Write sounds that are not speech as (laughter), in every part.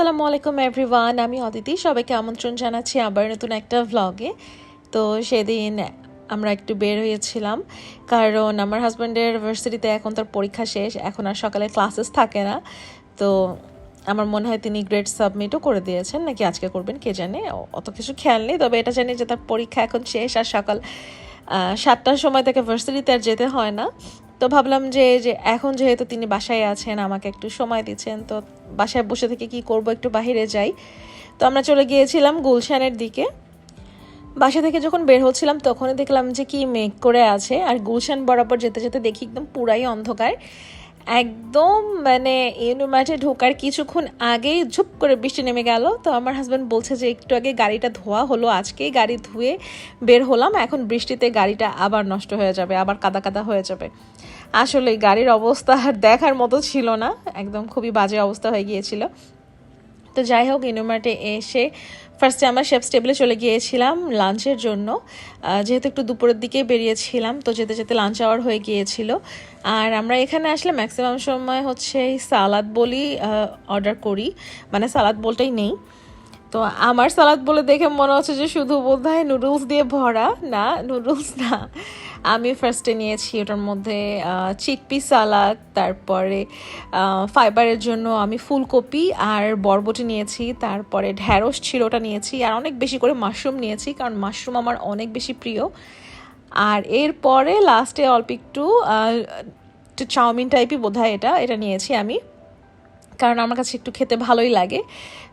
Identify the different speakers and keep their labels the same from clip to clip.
Speaker 1: আসসালামু আলাইকুম এভরিওয়ান আমি অদিতি, সবাইকে আমন্ত্রণ জানাচ্ছি আবার নতুন একটা ভ্লগে তো সেদিন আমরা একটু বের হয়েছিলাম, কারণ আমার হাজব্যান্ডের ভার্সিটিতে এখন তার পরীক্ষা শেষ, এখন আর সকালে ক্লাসেস থাকে না। তো আমার মনে হয় তিনি গ্রেড সাবমিটও করে দিয়েছেন, নাকি আজকে করবেন কে জানে, অত কিছু খেয়াল নেই। তবে এটা জানি যে তার পরীক্ষা এখন শেষ আর সকাল সাতটার সময় তাকে ভার্সিটিতে আর যেতে হয় না। তো ভাবলাম যে যে এখন যেহেতু তিনি বাসায় আছেন, আমাকে একটু সময় দিচ্ছেন, তো বাসায় বসে থেকে কি করব একটু বাহিরে যাই। তো আমরা চলে গিয়েছিলাম গুলশানের দিকে। বাসা থেকে যখন বের হচ্ছিলাম, তখনই দেখলাম যে কি মেঘ করে আছে, আর গুলশান বরাবর যেতে যেতে দেখি একদম পুরাই অন্ধকার। একদম মানে ইউনিমার্টে ঢোকার কিছুক্ষণ আগেই ঝুপ করে বৃষ্টি নেমে গেল। তো আমার হাজব্যান্ড বলছে যে, একটু আগে গাড়িটা ধোয়া হলো, আজকেই গাড়ি ধুয়ে বের হলাম। এখন বৃষ্টিতে গাড়িটা আবার নষ্ট হয়ে যাবে, আবার কাদা কাদা হয়ে যাবে। আসলে গাড়ির অবস্থা আর দেখার মতো ছিল না। একদম খুবই বাজে অবস্থা হয়ে গিয়েছিল। তো যাই হোক ইনোমার্টে এসে ফার্স্টে আমরা শেফ টেবিলে চলে গিয়েছিলাম লাঞ্চের জন্য। যেহেতু একটু দুপুরের দিকে বেরিয়েছিলাম, তো যেতে যেতে লাঞ্চ আওয়ার হয়ে গিয়েছিল। আর আমরা এখানে আসলে ম্যাক্সিমাম সময় হচ্ছে সালাদ বলি অর্ডার করি। মানে সালাদ বলটাই নেই। তো আমার সালাদ বলে দেখে মনে হচ্ছে যে শুধু বোধহয় নুডলস দিয়ে ভরা। না নুডলস না। আমি ফার্স্টে নিয়েছি ওটার মধ্যে চিকপি সালাদ তারপরে ফাইবারের জন্য আমি ফুলকপি আর বরবটি নিয়েছি, তারপরে ঢ্যাঁড়স ছিল ওটা নিয়েছি, আর অনেক বেশি করে মাশরুম নিয়েছি, কারণ মাশরুম আমার অনেক বেশি প্রিয়। আর এরপরে লাস্টে অল্প একটু চাউমিন টাইপই বোধহয় এটা এটা নিয়েছি আমি। কারণ আমার কাছে একটু খেতে ভালোই লাগে।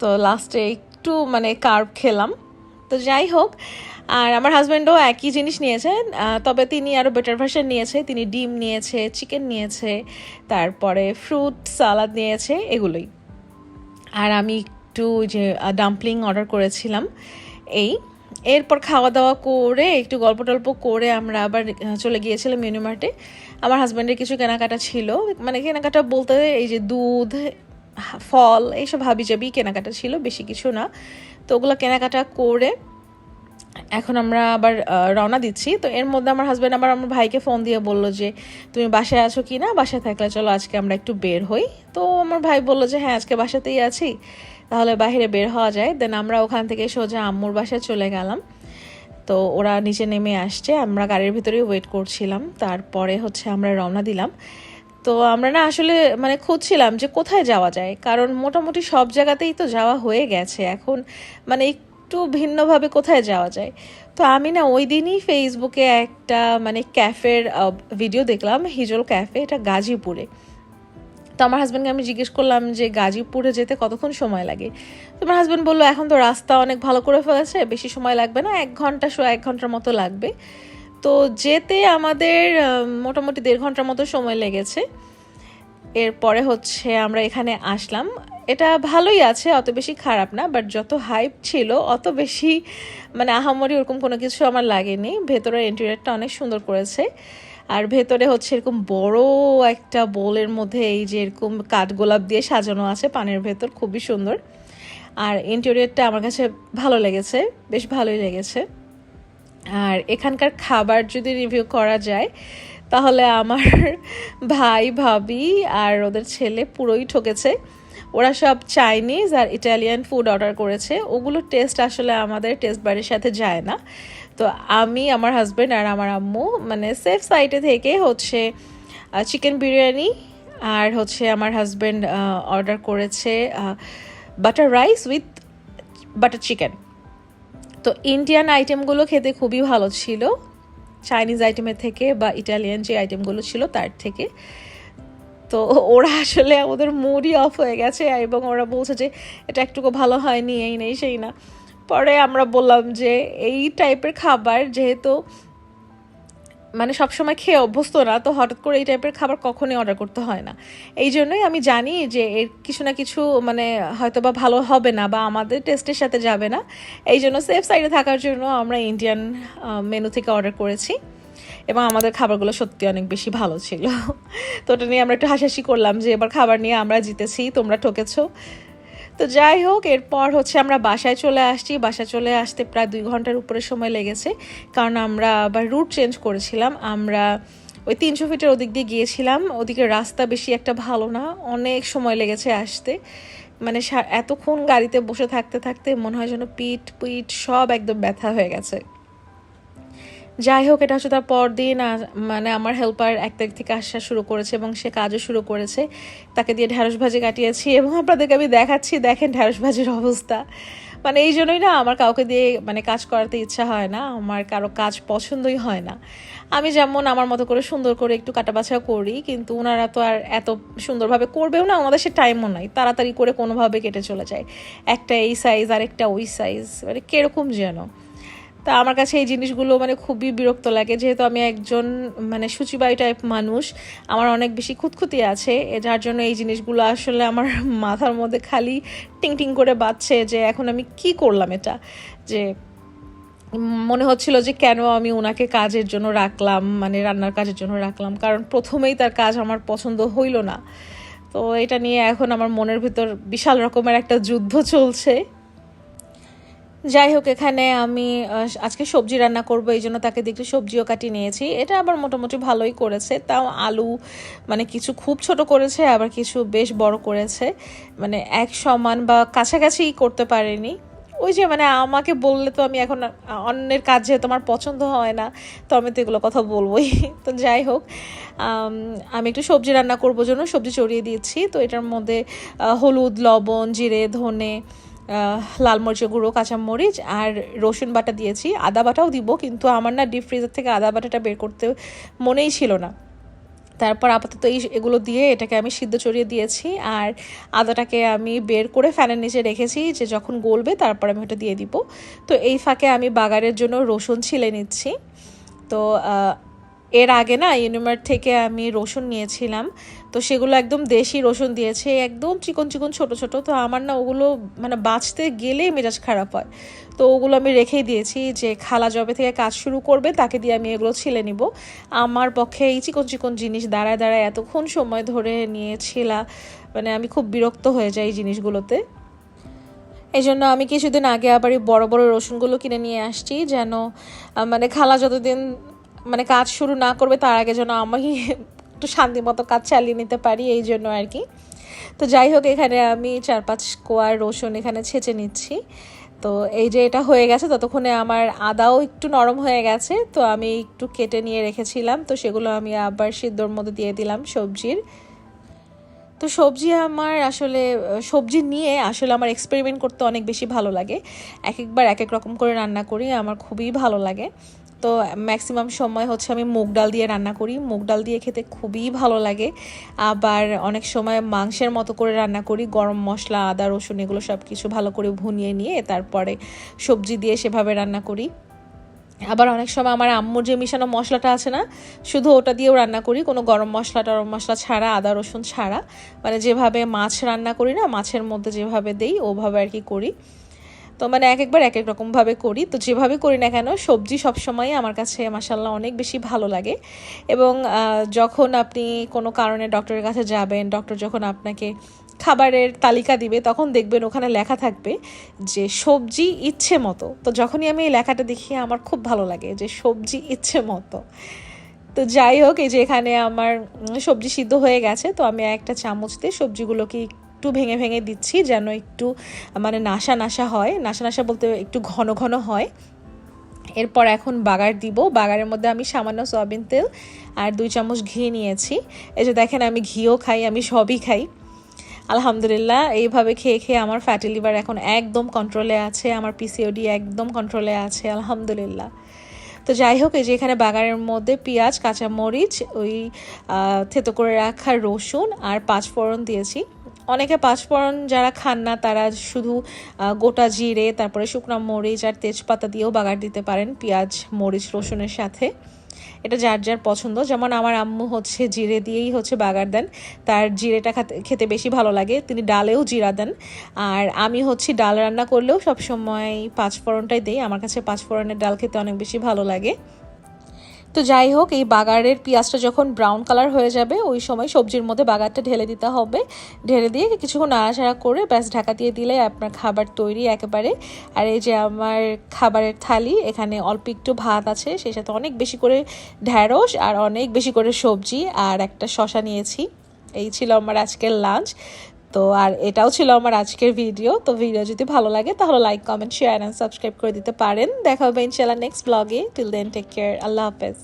Speaker 1: তো লাস্টে একটু মানে কার্ভ খেলাম। তো যাই হোক আর আমার হাজব্যান্ডও একই জিনিস নিয়েছেন তবে তিনি আরও বেটার ভার্সন নিয়েছে। তিনি ডিম নিয়েছে চিকেন নিয়েছে, তারপরে ফ্রুট সালাদ নিয়েছে, এগুলোই। আর আমি একটু যে ডাম্পলিং অর্ডার করেছিলাম, এই। এরপর খাওয়া দাওয়া করে, একটু গল্প টল্প করে আমরা আবার চলে গিয়েছিলাম মিনিমার্টে আমার হাজব্যান্ডের কিছু কেনাকাটা ছিল মানে কেনাকাটা বলতে এই যে দুধ, ফল, এইসব হাবিজাবি কেনাকাটা ছিল, বেশি কিছু না। তো ওগুলো কেনাকাটা করে এখন আমরা আবার রওনা দিচ্ছি। তো এর মধ্যে আমার হাজব্যান্ড আবার আমার ভাইকে ফোন দিয়ে বলল যে, তুমি বাসায় আছো কি না? বাসায় থাকলে চলো, আজকে আমরা একটু বের হই। তো আমার ভাই বলল যে হ্যাঁ আজকে বাসাতেই আছি। তাহলে বাইরে বের হওয়া যায়। দেন আমরা ওখান থেকে সোজা আম্মুর বাসায় চলে গেলাম। তো ওরা নিচে নেমে আসছে। আমরা গাড়ির ভিতরেই ওয়েট করছিলাম। তারপরে হচ্ছে আমরা রওনা দিলাম। তো আমরা না আসলে মানে খুঁজছিলাম যে কোথায় যাওয়া যায়। কারণ মোটামুটি সব জায়গাতেই তো যাওয়া হয়ে গেছে। এখন মানে একটু ভিন্নভাবে কোথায় যাওয়া যায়। তো আমি না ওই দিনই ফেসবুকে একটা মানে ক্যাফের ভিডিও দেখলাম, হিজল ক্যাফে এটা গাজীপুরে। তো আমার হাজব্যান্ডকে আমি জিজ্ঞেস করলাম যে, গাজীপুরে যেতে কতক্ষণ সময় লাগে? তো আমার হাজব্যান্ড বলল, এখন তো রাস্তা অনেক ভালো করে ফেলেছে, বেশি সময় লাগবে না, এক ঘণ্টা শো এক ঘণ্টার মতো লাগবে। তো যেতে আমাদের মোটামুটি দেড় ঘণ্টার মতো সময় লেগেছে। এরপরে হচ্ছে আমরা এখানে আসলাম। এটা ভালোই আছে, অত বেশি খারাপ না বাট যত হাইপ ছিল, অত বেশি মানে আহামরি ওরকম কোনো কিছু আমার লাগেনি। ভেতরের ইন্টেরিয়রটা অনেক সুন্দর করেছে। আর ভেতরে হচ্ছে এরকম বড় একটা বোলের মধ্যে এই যে এরকম কাঠগোলাপ দিয়ে সাজানো আছে, পানের ভেতর, খুবই সুন্দর। আর ইন্টেরিয়রটা আমার কাছে ভালো লেগেছে, বেশ ভালোই লেগেছে। আর এখানকার খাবার যদি রিভিউ করা যায় তাহলে আমার ভাই, ভাবি আর ওদের ছেলে পুরোই ঠকেছে। ওরা সব চাইনিজ আর ইটালিয়ান ফুড অর্ডার করেছে। ওগুলোর টেস্ট আসলে আমাদের টেস্ট বাড়ির সাথে যায় না। তো আমি, আমার হাজব্যান্ড আর আমার আম্মু মানে সেফ সাইটে থেকে হচ্ছে চিকেন বিরিয়ানি আর হচ্ছে আমার হাজব্যান্ড অর্ডার করেছে butter rice with butter chicken তো ইন্ডিয়ান আইটেমগুলো খেতে খুবই ভালো ছিল। চাইনিজ আইটেমের থেকে বা ইটালিয়ান যে আইটেমগুলো ছিল তার থেকে। তো ওরা আসলে আমাদের মুডই অফ হয়ে গেছে এবং ওরা বলছে যে, এটা একটুকু ভালো হয়নি, এই নেই, সেই না। পরে আমরা বললাম যে, এই টাইপের খাবার যেহেতু মানে সবসময় খেয়ে অভ্যস্ত না, তো হঠাৎ করে এই টাইপের খাবার কখনোই অর্ডার করতে হয় না। এই জন্যই আমি জানি যে এর কিছু না কিছু মানে হয়তো বা ভালো হবে না বা আমাদের টেস্টের সাথে যাবে না। এই জন্য সেফ সাইডে থাকার জন্য আমরা ইন্ডিয়ান মেনু থেকে অর্ডার করেছি এবং আমাদের খাবারগুলো সত্যি অনেক বেশি ভালো ছিল। তো ওটা নিয়ে আমরা একটু হাসাহাসি করলাম যে এবার খাবার নিয়ে আমরা জিতেছি, তোমরা ঠকেছো। তো যাই হোক, এরপর হচ্ছে আমরা বাসায় চলে আসছি। বাসায় চলে আসতে প্রায় দুই ঘণ্টার উপরে সময় লেগেছে। কারণ আমরা আবার রুট চেঞ্জ করেছিলাম। আমরা ওই তিনশো ফিটের ওদিক দিয়ে গিয়েছিলাম। ওদিকে রাস্তা বেশি একটা ভালো না। অনেক সময় লেগেছে আসতে। মানে এতক্ষণ গাড়িতে বসে থাকতে থাকতে মনে হয় যেন পিঠ পিঠ সব একদম ব্যথা হয়ে গেছে। যাই হোক, এটা হচ্ছে তার পরদিন মানে আমার হেল্পার এক তারিখ থেকে আসা শুরু করেছে এবং সে কাজও শুরু করেছে। তাকে দিয়ে ঢ্যাঁড়স ভাজি কাটিয়েছি এবং আপনাদেরকে আমি দেখাচ্ছি, দেখেন ঢ্যাঁড়স ভাজির অবস্থা। মানে এই জন্যই না আমার কাউকে দিয়ে মানে কাজ করাতে ইচ্ছা হয় না, আমার কারও কাজ পছন্দই হয় না। আমি যেমন আমার মতো করে সুন্দর করে একটু কাটাবাছা করি, কিন্তু ওনারা তো আর এত সুন্দরভাবে করবেও না, আমাদের সে টাইমও নাই, তাড়াতাড়ি করে কোনোভাবে কেটে চলে যায়। একটা এই সাইজ আর একটা ওই সাইজ মানে কীরকম যেন। তা আমার কাছে এই জিনিসগুলো মানে খুবই বিরক্ত লাগে। যেহেতু আমি একজন মানে সূচিবায়ু টাইপ মানুষ, আমার অনেক বেশি খুঁতখুতি আছে। যার জন্য এই জিনিসগুলো আসলে আমার (laughs) মাথার মধ্যে খালি টিং টিং করে বাজছে যে এখন আমি কি করলাম এটা? যে মনে হচ্ছিল যে কেন আমি ওনাকে কাজের জন্য রাখলাম মানে রান্নার কাজের জন্য রাখলাম, কারণ প্রথমেই তার কাজ আমার পছন্দ হইল না। তো এটা নিয়ে এখন আমার মনের ভিতর বিশাল রকমের একটা যুদ্ধ চলছে। যাই হোক, এখানে আমি আজকে সবজি রান্না করব, এই জন্য তাকে একটু সবজিও কাটিয়ে নিয়েছি। এটা আবার মোটামুটি ভালোই করেছে, তাও আলু মানে কিছু খুব ছোট করেছে, আবার কিছু বেশ বড় করেছে। মানে এক সমান বা কাছাকাছি করতে পারেনি। ওই যে মানে আমাকে বললে তো আমি এখন অন্যের কাজ যেহেতু আমার পছন্দ হয় না, তো আমি তো এগুলো কথা বলবোই। (laughs) তো যাই হোক, আমি একটু সবজি রান্না করব জন্য, সবজি চড়িয়ে দিয়েছি তো এটার মধ্যে হলুদ, লবণ, জিরে, ধনে লাল মরিচের গুঁড়ো কাঁচামরিচ আর রসুন বাটা দিয়েছি। আদা বাটাও দিব, কিন্তু আমার না ডিপ ফ্রিজার থেকে আদা বাটাটা বের করতে মনেই ছিল না। তারপর আপাতত এই এগুলো দিয়ে এটাকে আমি সিদ্ধ চড়িয়ে দিয়েছি আর আদাটাকে আমি বের করে ফ্যানের নিচে রেখেছি যে যখন গলবে তারপর আমি ওটা দিয়ে দিব। তো এই ফাঁকে আমি বাগারের জন্য রসুন ছিলে নিচ্ছি। তো এর আগে না ইউনিমার্ট থেকে আমি রসুন নিয়েছিলাম, তো সেগুলো একদম দেশি রসুন দিয়েছে, একদম চিকন চিকন ছোট ছোট, তো আমার না ওগুলো মানে বাঁচতে গেলেই মেজাজ খারাপ হয়। তো ওগুলো আমি রেখেই দিয়েছি যে খালা জবে থেকে কাজ শুরু করবে তাকে দিয়ে আমি এগুলো ছিলে নিব। আমার পক্ষে এই চিকন চিকন জিনিস দাঁড়ায় দাঁড়ায় এতক্ষণ সময় ধরে নিয়েছিলা মানে আমি খুব বিরক্ত হয়ে যাই জিনিসগুলোতে। এই জন্য আমি কিছুদিন আগে আবার এই বড় বড় রসুনগুলো কিনে নিয়ে আসছি, যেন মানে খালা যতদিন মানে কাজ শুরু না করবে, তার আগে যেন আমি একটু শান্তি মতো কাজ চালিয়ে নিতে পারি, এই জন্য আর কি। তো যাই হোক, এখানে আমি চার পাঁচ কোয়ার রসুন এখানে ছেঁচে নিচ্ছি। তো এই যে এটা হয়ে গেছে, ততক্ষণে আমার আদাও একটু নরম হয়ে গেছে, তো আমি একটু কেটে নিয়ে রেখেছিলাম। তো সেগুলো আমি আবার সিদ্ধর মধ্যে দিয়ে দিলাম সবজির। তো সবজি আমার আসলে, সবজি নিয়ে আসলে আমার এক্সপেরিমেন্ট করতে অনেক বেশি ভালো লাগে। এক একবার এক এক রকম করে রান্না করি, আমার খুবই ভালো লাগে। তো ম্যাক্সিমাম সময় হচ্ছে আমি মুগ ডাল দিয়ে রান্না করি। মুগ ডাল দিয়ে খেতে খুবই ভালো লাগে। আবার অনেক সময় মাংসের মতো করে রান্না করি। গরম মশলা, আদা, রসুন এগুলো সব কিছু ভালো করে ভুনিয়ে নিয়ে তারপরে সবজি দিয়ে সেভাবে রান্না করি। আবার অনেক সময় আমার আম্মুর যে মিশানো মশলাটা আছে না, শুধু ওটা দিয়েও রান্না করি। কোনো গরম মশলা, টরম মশলা ছাড়া, আদা, রসুন ছাড়া। মানে যেভাবে মাছ রান্না করি না, মাছের মধ্যে যেভাবে দেই, ওভাবে আর কি করি। তো মানে এক একবার এক এক রকমভাবে করি। তো যেভাবে করি না কেন, সবজি সবসময় আমার কাছে মাসাল্লাহ অনেক বেশি ভালো লাগে। এবং যখন আপনি কোনো কারণে ডক্টরের কাছে যাবেন, ডক্টর যখন আপনাকে খাবারের তালিকা দিবে, তখন দেখবেন ওখানে লেখা থাকবে যে, সবজি ইচ্ছে মতো। তো যখনই আমি এই লেখাটা দেখি, আমার খুব ভালো লাগে যে, সবজি ইচ্ছে মতো। তো যাই হোক, এই যে এখানে আমার সবজি সিদ্ধ হয়ে গেছে। তো আমি একটা চামচ দিয়ে সবজিগুলোকে একটু ভেঙে ভেঙে দিচ্ছি যেন একটু মানে নাসা নাসা হয়। নাসা নাসা বলতে একটু ঘন ঘন হয়। এরপর এখন বাগার দিব। বাগারের মধ্যে আমি সামান্য সয়াবিন তেল আর দুই চামচ ঘি নিয়েছি। এই যে দেখেন আমি ঘিও খাই, আমি সবই খাই। আলহামদুলিল্লাহ, এইভাবে খেয়ে খেয়ে আমার ফ্যাটি লিভার এখন একদম কন্ট্রোলে আছে, আমার পিসিওডি একদম কন্ট্রোলে আছে, আলহামদুলিল্লাহ। তো যাই হোক, এই যে এখানে বাগানের মধ্যে পেঁয়াজ, কাঁচামরিচ, ওই থেতো করে রাখা রসুন আর পাঁচফোড়ন দিয়েছি। অনেকে পাঁচফোড়ন যারা খান না, তারা শুধু গোটা জিরে, তারপরে শুকনো মরিচ আর তেজপাতা দিয়েও বাগার দিতে পারেন পেঁয়াজ, মরিচ, রসুনের সাথে। এটা যার যার পছন্দ। যেমন আমার আম্মু হচ্ছে জিরে দিয়েই হচ্ছে বাগার দেন। তার জিরেটা খাতে বেশি ভালো লাগে। তিনি ডালেও জিরা দেন। আর আমি হচ্ছে ডাল রান্না করলেও সবসময় পাঁচফোড়নটাই দিই। আমার কাছে পাঁচফোড়নের ডাল খেতে অনেক বেশি ভালো লাগে। তো যাই হোক, এই বাগারের পেঁয়াজটা যখন ব্রাউন কালার হয়ে যাবে, ওই সময় সবজির মধ্যে বাগারটা ঢেলে দিতে হবে। ঢেলে দিয়ে কিছুক্ষণ নাড়াচাড়া করে ব্যাস ঢাকা দিয়ে দিলে আপনার খাবার তৈরি একেবারে। আর এই যে আমার খাবারের থালি, এখানে অল্প একটু ভাত আছে, সেই সাথে অনেক বেশি করে ঢ্যাঁড়স আর অনেক বেশি করে সবজি আর একটা শশা নিয়েছি। এই ছিল আমার আজকের লাঞ্চ তো আর এটাও ছিল আমার আজকের ভিডিও তো ভিডিও যদি ভালো লাগে, তাহলে like comment share and subscribe করে দিতে পারেন। দেখা হবে ইনশাল্লাহ নেক্সট ব্লগে টিল দেন টেক কেয়ার আল্লাহ হাফেজ।